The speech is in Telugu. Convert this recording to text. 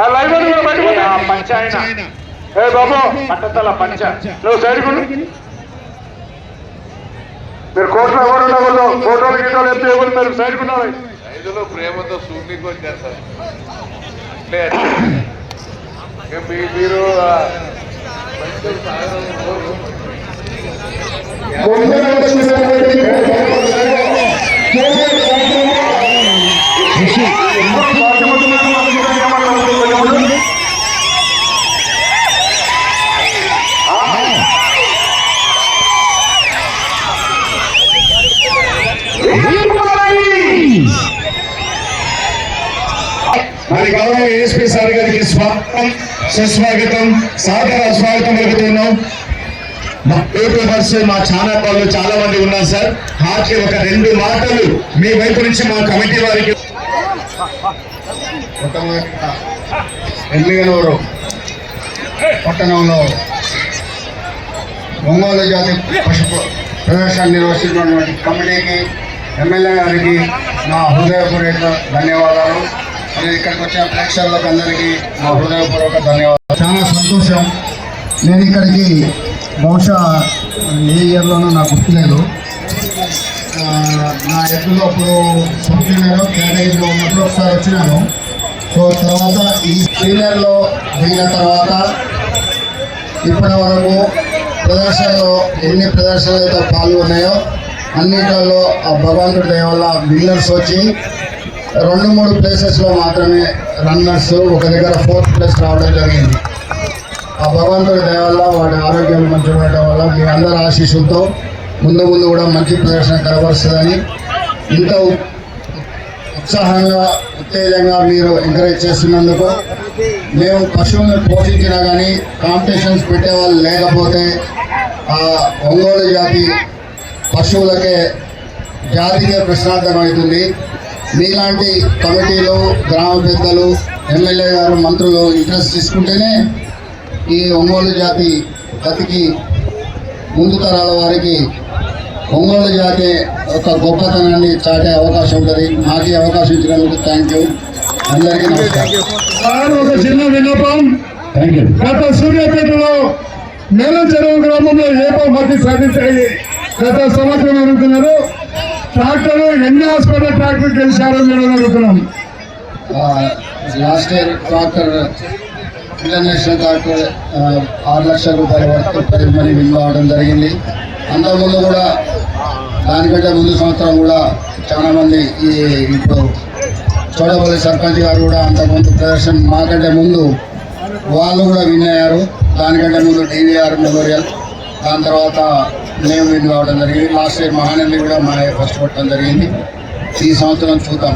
పంచ ఆయన. ఏ బాబు. పట్టతల పంచ. నువ్వు సైడ్ కొను మీరు కోట్లో ఎవరు ఉండకూడదు. ఫోటోలు గీటోలు ఎత్తే ఎవరు మీరు సైడ్ కొన్నారు ఐదులో ప్రేమతో సూర్యునికి వచ్చారు సార్. మీరు ఆ, మంచి ఏఎస్పీ సార్ గారికి స్వాగతం సుస్వాగతం సాదర స్వాగతం పలుకుతున్నాం మా పేపర్స్ మా ఛానల్ వాళ్ళు చాలా మంది ఉన్నారు సార్. హాకి ఒక రెండు మాటలు మీ వైపు నుంచి మా కమిటీ వారికి. ఎమ్మిగనూరు పట్టణంలో ఒంగోలు జాతి పశు ప్రదర్శన నిర్వహిస్తున్నటువంటి కమిటీకి ఎమ్మెల్యే గారికి నా హృదయపూర్వక ధన్యవాదాలు. నేను ఇక్కడికి వచ్చిన ప్రేక్షకులకు అందరికీ నా హృదయపూర్వక ధన్యవాదాలు. చాలా సంతోషం. నేను ఇక్కడికి బహుశా ఏ ఇయర్లోనూ నాకు గుర్తులేదు. నా ఎదురులో అప్పుడు సీనియర్ క్యాటగిరీలో ఉన్నప్పుడు ఒకసారి వచ్చినాను. సో తర్వాత ఈ సీనియర్లో దిగిన తర్వాత ఇప్పటి వరకు ప్రదర్శనలో ఎన్ని ప్రదర్శనలు అయితే పాల్గొన్నాయో అన్నిటిలో ఆ భగవంతుడి దయ వల్ల విన్నర్స్ వచ్చి రెండు మూడు ప్లేసెస్లో మాత్రమే రన్నర్స్ ఒక దగ్గర ఫోర్త్ ప్లేస్ రావడం జరిగింది. ఆ భగవంతుడి దయ వల్ల వాడి ఆరోగ్యం మంచి ఉండటం వల్ల మీ అందరి ఆశీస్సులతో ముందు ముందు కూడా మంచి ప్రదర్శన కనబరుస్తుందని ఇంత ఉత్సాహంగా ఉత్తేజంగా మీరు ఎంకరేజ్ చేస్తున్నందుకు మేము పశువులను పోషించినా కానీ కాంపిటీషన్స్ పెట్టేవాళ్ళు లేకపోతే ఆ ఒంగోలు జాతి పశువులకే జాతికే ప్రశ్నార్థం అవుతుంది. మీలాంటి కమిటీలు గ్రామ పెద్దలు ఎమ్మెల్యే గారు మంత్రులు ఇంట్రెస్ట్ తీసుకుంటేనే ఈ ఒంగోలు జాతి గతికి ముందు తరాల వారికి ఒంగోలు జాతి ఒక గొప్పతనాన్ని చాటే అవకాశం ఉంటుంది. నాకు ఈ అవకాశం ఇచ్చినందుకు థ్యాంక్ యూ అందరికీ నమస్కారం. ఒక చిన్న విన్నపం. థ్యాంక్ యూ గత సూర్యాపేటలో మేలం చెరువు గ్రామంలో ఏపో మధ్య సాధించాయి? గత సంవత్సరం అడుగుతున్నారు ట్రాక్టర్ ఎన్ని హాస్పిటల్ ట్రాక్టర్ గెలిచారో మేము అడుగుతున్నాం. Last year tractor international tractor ఆరు లక్షల రూపాయల వరకు ప్రైజ్ మనీ విన్ కావడం జరిగింది. అంతకుముందు కూడా దానికంటే ముందు సంవత్సరం కూడా చాలామంది ఈ ఇప్పుడు చోడపల్లి సర్పంచ్ గారు కూడా అంతకుముందు ప్రదర్శన మాకంటే ముందు వాళ్ళు కూడా విన్ అయ్యారు. దానికంటే ముందు డివిఆర్ మెమోరియల్ దాని తర్వాత మేము విన్ కావడం జరిగింది. లాస్ట్ ఇయర్ మహానంది కూడా మా ఫస్ట్ కొట్టడం జరిగింది. ఈ సంవత్సరం చూద్దాం.